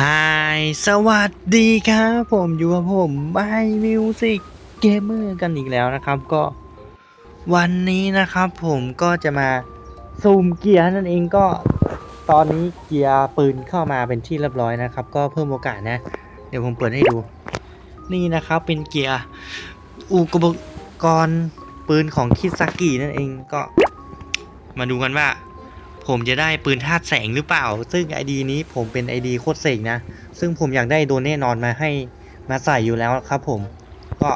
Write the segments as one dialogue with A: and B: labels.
A: ฮายสวัสดีครับ ผมอยู่กับผมไบมิวสิกเกมเมอร์กันอีกแล้วนะครับก็ วันนี้นะครับผมก็จะมาซูมเกียร์นั่นเองก็ตอนนี้เกียร์ปืนเข้ามาเป็นที่เรียบร้อยนะครับ ก็เพิ่มโอกาสนะ เดี๋ยวผมเปิดให้ดู นี่นะครับเป็นเกียร์อุปกรณ์ปืนของคิซากินั่นเองก็มาดูกันว่า ผมจะได้ปืนธาตุแสงหรือเปล่า ซึ่งไอดีนี้ผมเป็นไอดีโคตรเสกนะ ซึ่งผมอยากได้โดนแน่นอนมาให้มาใส่อยู่แล้วครับผม ก็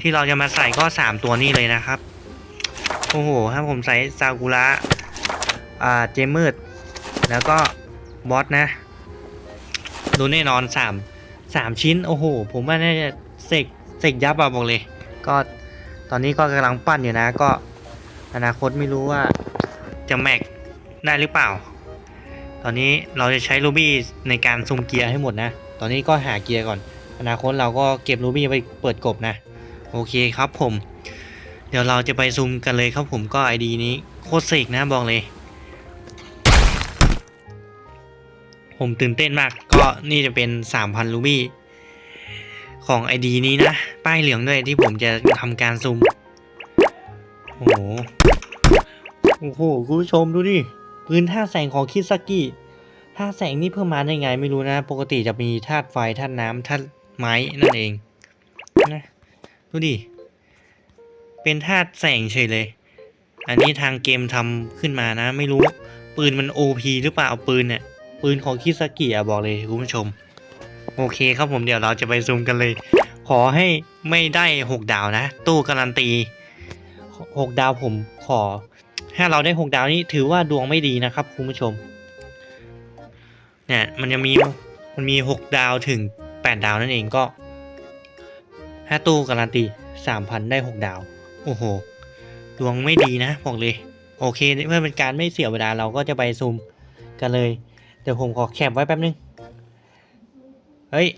A: ที่เราจะมาใส่ก็ 3 ตัวนี้เลยนะครับ โอ้โหถ้าผมใส่ซากุระอ่าเจมืดแล้วก็บอสนะ โดนแน่นอน 3 3 ชิ้น โอ้โห ผมว่าน่าจะเสกเสกยับอะบอกเลย ก็ตอนนี้ก็กำลังปั้นอยู่นะ ก็อนาคตไม่รู้ว่าจะแม็ก ได้หรือเปล่า ตอนนี้เราจะใช้รูบี้ในการซูมเกียร์ให้หมดนะ ตอนนี้ก็หาเกียร์ก่อน อนาคตเราก็เก็บรูบี้ไปเปิดกบนะ โอเคครับผม เดี๋ยวเราจะไปซูมกันเลยครับผมก็ไอดีนี้โคตรเสกนะบอกเลย ผมตื่นเต้นมาก ก็นี่จะเป็น 3,000รูบี้ของไอดีนี้นะ ป้ายเหลืองด้วยที่ผมจะทำการซูมโอ้โห โอ้โห คุณผู้ชมดูดิ ปืนท่าตุแสงของคิซากิท่าตุแสงนี่เพิ่มมาได้ไงไม่รู้นะ ปกติจะมีธาตุไฟธาตุน้ำธาตุไม้นั่นเองนะดูดิ เป็นธาตุแสงเฉยเลย อันนี้ทางเกมทำขึ้นมานะ ไม่รู้ปืนมัน OP หรือเปล่าปืนเนี่ยปืนของคิซากิอะบอกเลยคุณผู้ชม โอเคครับผมเดี๋ยวเราจะไปซูมกันเลย ขอให้ไม่ได้หกดาวนะ ตู้การันตีหกดาวผมขอ ถ้าเราได้หกดาวนี่ถือว่าดวงไม่ดีนะครับคุณผู้ชม เนี่ยมันจะมีมันมีหกดาวถึงแปดดาวนั่นเองก็ถ้าตู้การันตีสามพันได้หกดาว โอ้โห ดวงไม่ดีนะบอกเลย โอเคเพื่อเป็นการไม่เสียเวลาเราก็จะไปซูมกันเลย เดี๋ยวผมขอแคปไว้แป๊บนึง เฮ้ย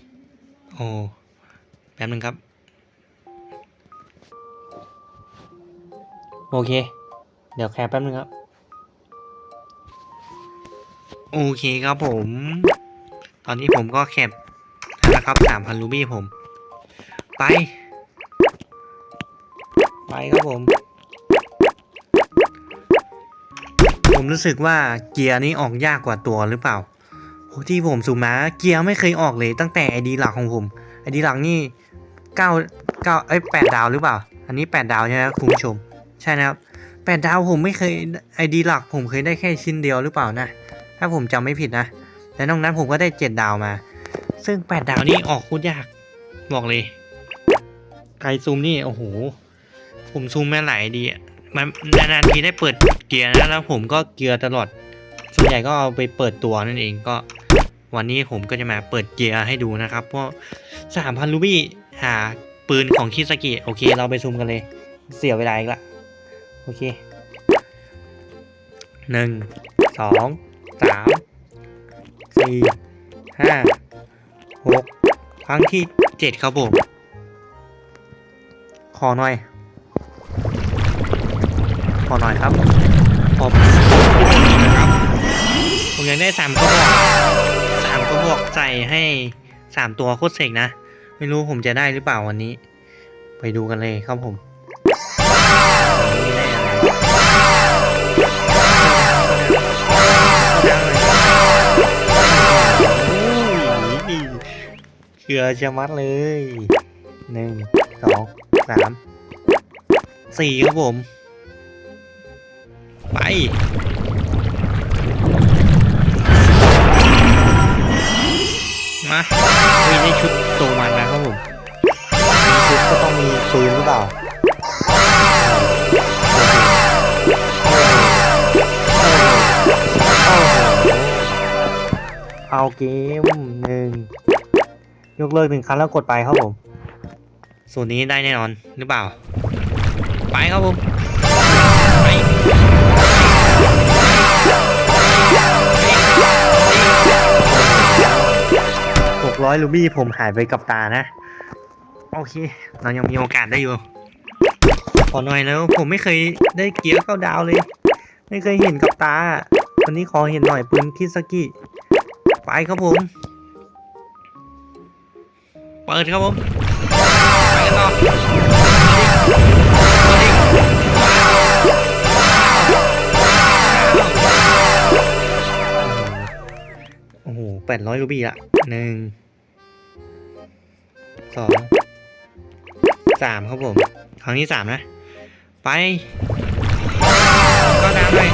A: โอ้แป๊บนึงครับ โอเค เดี๋ยวแคปแป๊บนึงครับ โอเคครับผม ตอนนี้ผมก็แคปแล้วนะครับสามพันรูบี้ผม ไป ไปครับผม ผมรู้สึกว่าเกียร์นี้ออกยากกว่าตัวหรือเปล่าโที่ผมสูมมาเกียร์ไม่เคยออกเลยตั้งแต่ไอดีหลักของผมไอดีหลักนี่เก้าเก้าเอ้ยแปดดาวหรือเปล่า อันนี้แปดดาวใช่ไหมครับคุณผู้ชม ใช่นะครับ แปดดาวผมไม่เคยไอดีหลักผมเคยได้แค่ชิ้นเดียวหรือเปล่านะ ถ้าผมจำไม่ผิดนะและนอกนั้นผมก็ได้เจ็ดดาวมา ซึ่งแปดดาวนี่ออกโคตรยาก บอกเลยใครซูมนี่โอ้โหผมซูมมาหลายดีอะมันนานๆทีได้เปิดเกียร์นะแล้วผมก็เกียร์ตลอดส่วนใหญ่ก็เอาไปเปิดตัวนั่นเองก็ วันนี้ผมก็จะมาเปิดเกียร์ให้ดูนะครับเพราะสามพันรูบี้หาปืนของคิซากิโอเค เราไปซูมกันเลย เสียเวลาอีกละ โอเคหนึ่งสองสามสี่ห้าหกครั้งที่เจ็ดครับผมขอหน่อย ขอหน่อยครับขอบนะครับผมยังได้สามกระบอกสามกระบอกใส่ให้สามตัวโคตรเสกนะ ไม่รู้ผมจะได้หรือเปล่าวันนี้ ไปดูกันเลยครับผม เกลือจะมัดเลยหนึ่งสองสามสี่ครับผม ไปมามีได้ชุดโตมันนะครับผมมีชุดก็ต้องมีปืนหรือเปล่าเอาเกมหนึ่ง ยกเลิกหนึ่งครั้งแล้วกดไปครับผมส่วนนี้ได้แน่นอนหรือเปล่า ไปครับผมไปหกร้อยลูบี้ผมหายไปกับตานะ โอเค เรายังมีโอกาสได้อยู่ ขอหน่อยแล้วผมไม่เคยได้เกียร์เข้าดาวเลย ไม่เคยเห็นกับตา วันนี้ขอเห็นหน่อยปืนคิสกิ ไปครับผม เปิดครับผมไปกันต่อโอ้โหแปดร้อยรูบี้ละหนึ่งสองสามครับผม ครั้งที่สามนะ ไป ก็น้ำเลย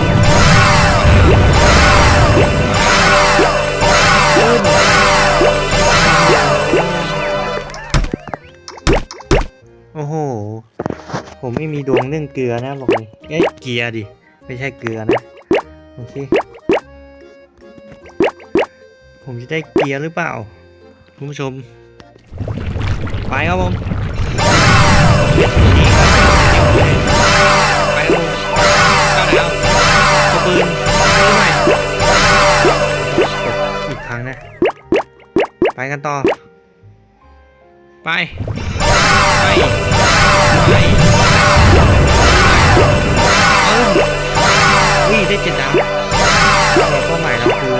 A: ผมไม่มีดวงเรื่องเกลือนะบอกเลยเอ้ยเกียร์ดิ ไม่ใช่เกลือนะ โอเค ผมจะได้เกียร์หรือเปล่า คุณผู้ชม ไปครับผมไปครับผมก้าวแล้วเอาปืนปืนใหม่อีกครั้งนะ ไปกันต่อ ไป ไป ออวิ่ได้เจ็ดดาวต่เป้าหมายเราคือ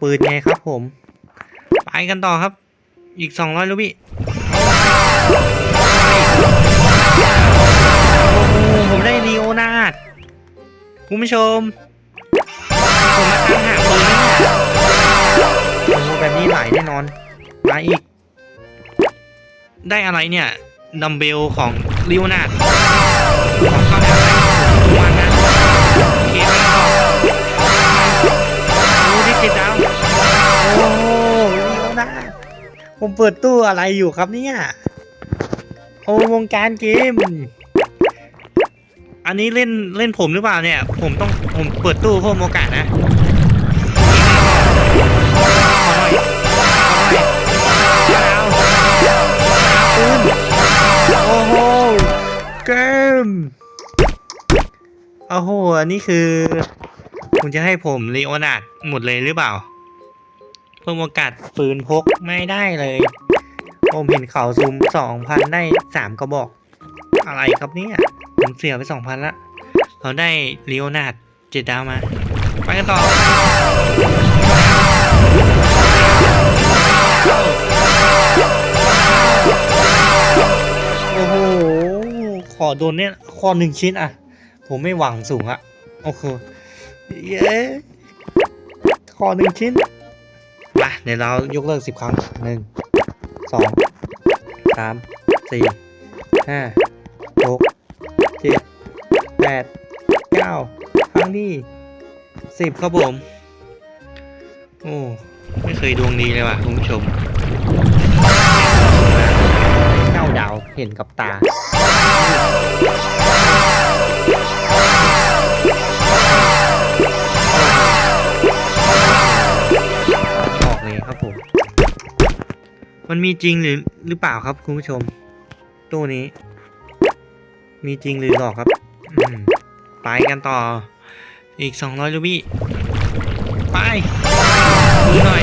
A: ปืนไงครับผม ไปกันต่อครับ อีกสองร้อยลูกพี่โอ้ผมได้ลีโอนาดคุณผู้ชม ผมมาตามหาปืนนี่เนี่ยโอ้แบบนี้ไหลแน่นอนมาอีก ได้อะไรเนี่ยดัมเบลของลีโอนาด ผมเปิดตู้อะไรอยู่ครับเนี่ย โอ้วงการเกม อันนี้เล่นเล่นผมหรือเปล่าเนี่ย ผมต้องผมเปิดตู้เพิ่มโอกาสนะโอ้โหเกมโอ้โห อันนี้คือ คุณจะให้ผมลีโอนาดหมดเลยหรือเปล่า พิ่มโอกาสปืนพกไม่ได้เลย ผมเห็นเขาซูมสองพันได้สามกระบอก อะไรครับเนี่ย ผมเสียไปสองพันละ เราได้เลโอนาดเจ็ดดาวมา ไปกันต่อโอ้โห ขอโดนเนี่ยขอหนึ่งชิ้นอะ ผมไม่หวังสูงอะโอเค เย้ ขอหนึ่งชิ้น มาเดี๋ยวเรายกเลิกสิบครั้งหนึ่งสองสามสี่ห้าหกเจ็ดแปดเก้าครั้งที่สิบครับผม โอ้ ไม่เคยดวงดีเลยว่ะคุณผู้ชมเก้าดาวเห็นกับตา ครับผม มันมีจริงหรือหรือเปล่าครับคุณผู้ชม ตู้นี้ มีจริงหรือหลอกครับไปกันต่อ อีกสองร้อยลูบี้ไปดูหน่อย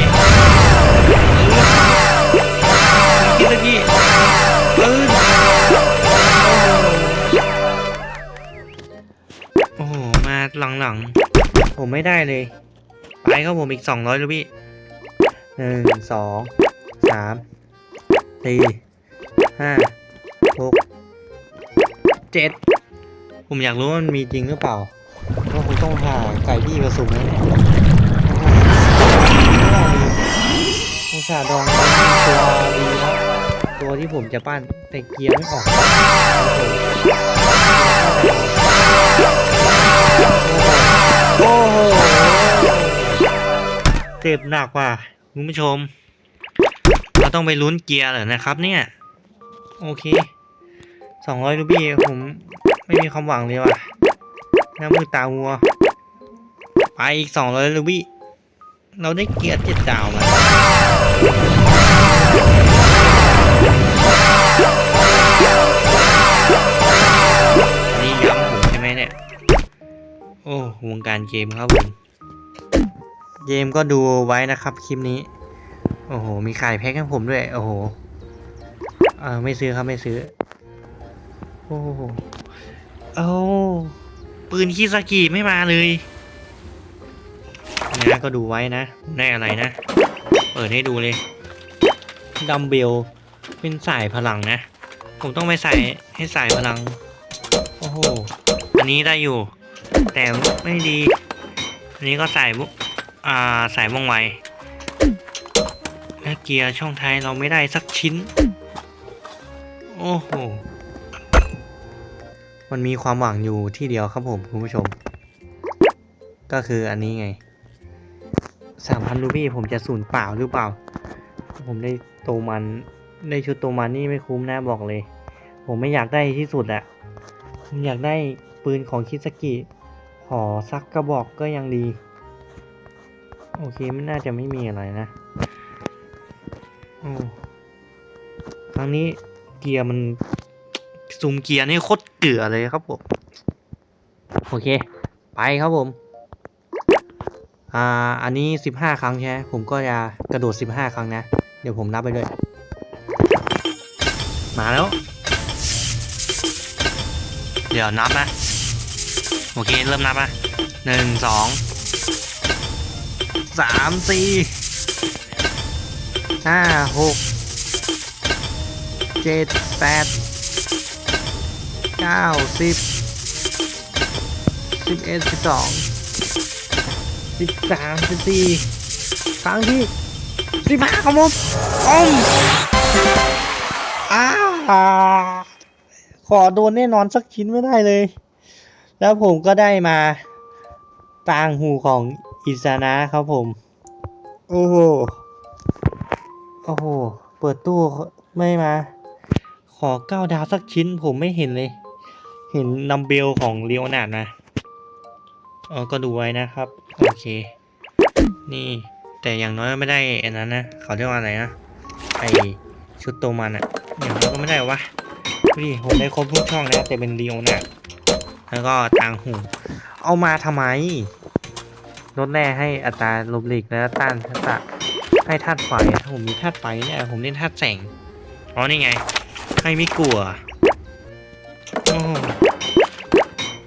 A: ปืนคิดสักทีปืนโอ้โห มาหลังๆ ผมไม่ได้เลย ไปครับผมอีกสองร้อยลูบี้ หนึ่งสองสามสี่ห้าหกเจ็ดผมอยากรู้ว่ามันมีจริงหรือเปล่าก็คงต้องหาไก่ที่ผสมแล้วเนี่ยอุตส่าห์ดองตัวดีแล้วตัวที่ผมจะปั้นแต่เกียร์ไม่ออกโอ้โหเจ็บหนักว่ะ คุณผู้ชม เราต้องไปลุ้นเกียร์เหรอนะครับ เนี่ย โอเคสองร้อยรูบี้ผมไม่มีความหวังเลยว่ะหน้ามือตาวัว ไปอีกสองร้อยรูบี้เราได้เกียร์เจ็ดดาวมานนี่ย้ำผมใช่ไหมเนี่ย โอ้วงการเกมครับผม เกมก็ดูไว้นะครับคลิปนี้ โอ้โห มีขายแพ็คให้ผมด้วย โอ้โห เออไม่ซื้อครับไม่ซื้อ โอ้โหโอ้ปืนคิซากิไม่มาเลยนะก็ดูไว้นะได้อะไรนะ เปิดให้ดูเลย ดัมเบล เป็นสายพลังนะ ผมต้องไปใส่ให้สายพลัง โอ้โห อันนี้ได้อยู่ แต่ไม่ดี อันนี้ก็ใส่บุ อ่าใส่ว่องไวและเกียร์ช่องท้ายเราไม่ได้สักชิ้น โอ้โห มันมีความหวังอยู่ที่เดียวครับผมคุณผู้ชม ก็คืออันนี้ไงสามพันรูบี้ผมจะสูญเปล่าหรือเปล่า ผมได้โตมันได้ชุดโตมันนี่ไม่คุ้มนะบอกเลย ผมไม่อยากได้ที่สุดอะผมอยากได้ปืนของคิสกิขอสักกระบอกก็ยังดี โอเคไม่น่าจะไม่มีอะไรนะครั้งนี้เกียร์มันซูมเกียร์นี่โคตรเกลือเลยครับผม โอเค ไปครับผม อ่า อันนี้สิบห้าครั้งใช่ไหมผมก็จะกระโดดสิบห้าครั้งนะ เดี๋ยวผมนับไปด้วย มาแล้ว เดี๋ยวนับนะ โอเค เริ่มนับนะหนึ่งสอง สามสี่ห้าหกเจ็ดแปดเก้าสิบสิบเอ็ดสิบสองสิบสามสิบสี่ครั้งที่สิบห้าครับผมอมอ้าขอโดนแน่นอนสักชิ้นไม่ได้เลย แล้วผมก็ได้มาต่างหูของ อิซานะครับผม โอ้โห โอ้โห เปิดตู้ไม่มา ขอเก้าดาวสักชิ้นผมไม่เห็นเลย เห็นนัมเบลของเลียวนาดนะเออก็ดูไว้นะครับ โอเค นี่ แต่อย่างน้อยก็ไม่ได้อันนั้นนะ เขาเรียกว่าอะไรนะ ไอชุดโตมันอะอย่างน้อยก็ไม่ได้วะดูดิผมได้ครบทุกช่องนะแต่เป็นเลียวนาดแล้วก็ต่างหู เอามาทำไม ลดแร่ให้อัตราลบหลีกและต้านทักษะให้ธาตุไฟถ้าผมมีธาตุไฟเนี่ยผมเล่นธาตุแสงอ๋อนี่ไงให้ไม่กลัวโอ้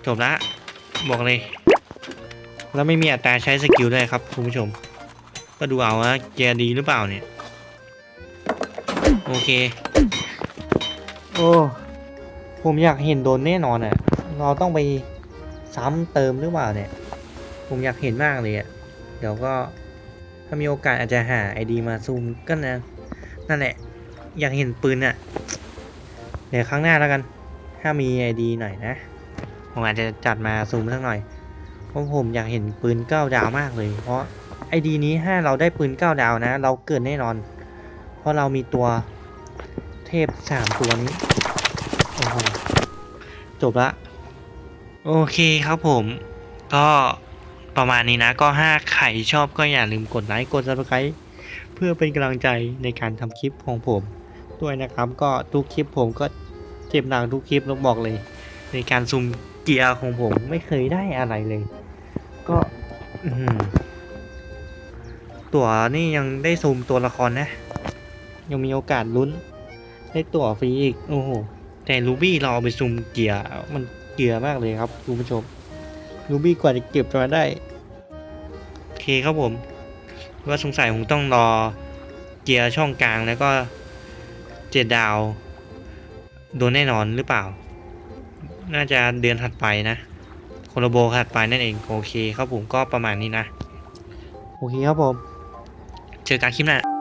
A: จบละบอกเลย แล้วไม่มีอัตราใช้สกิลด้วยครับคุณผู้ชม ก็ดูเอาว่าเกียร์ดีหรือเปล่าเนี่ย โอเค โอ้ผมอยากเห็นโดนแน่นอนอะ เราต้องไปซ้ำเติมหรือเปล่าเนี่ย ผมอยากเห็นมากเลยอะ เดี๋ยวก็ถ้ามีโอกาสอาจจะหาไอดีมาซูมก็นะ นั่นแหละ อยากเห็นปืนอะ เดี๋ยวครั้งหน้าแล้วกัน ถ้ามีไอดีหน่อยนะ ผมอาจจะจัดมาซูมสักหน่อย เพราะผมอยากเห็นปืนเก้าดาวมากเลย เพราะไอดีนี้ถ้าเราได้ปืนเก้าดาวนะ เราเกิดแน่นอน เพราะเรามีตัวเทพสามตัวนี้ โอ้โห จบละ โอเคครับผม ก็ ประมาณนี้นะก็ถ้าใครชอบก็อย่าลืมกดไลค์กด subscribe เพื่อเป็นกำลังใจในการทำคลิปของผม ด้วยนะครับ ก็ทุกคลิปผมก็เจ็บหนักทุกคลิปต้องบอกเลย ในการซูมเกียร์ของผมไม่เคยได้อะไรเลย ก็ตั๋วนี่ยังได้ซูมตัวละครนะ ยังมีโอกาสลุ้น ได้ตั๋วฟรีอีก โอ้โห แต่ลูบี้เราเอาไปซูมเกียร์มันเกียร์มากเลยครับคุณผู้ชม ลูบี้กว่าจะเก็บมาได้ โอเคครับผม ว่าสงสัยผมต้องรอเกียร์ช่องกลางแล้วก็เจ็ดดาว โดนแน่นอนหรือเปล่า น่าจะเดือนถัดไปนะโคโลโบถัดไปนั่นเอง โอเคครับผมก็ประมาณนี้นะ โอเคครับผม เจอกันคลิปหน้า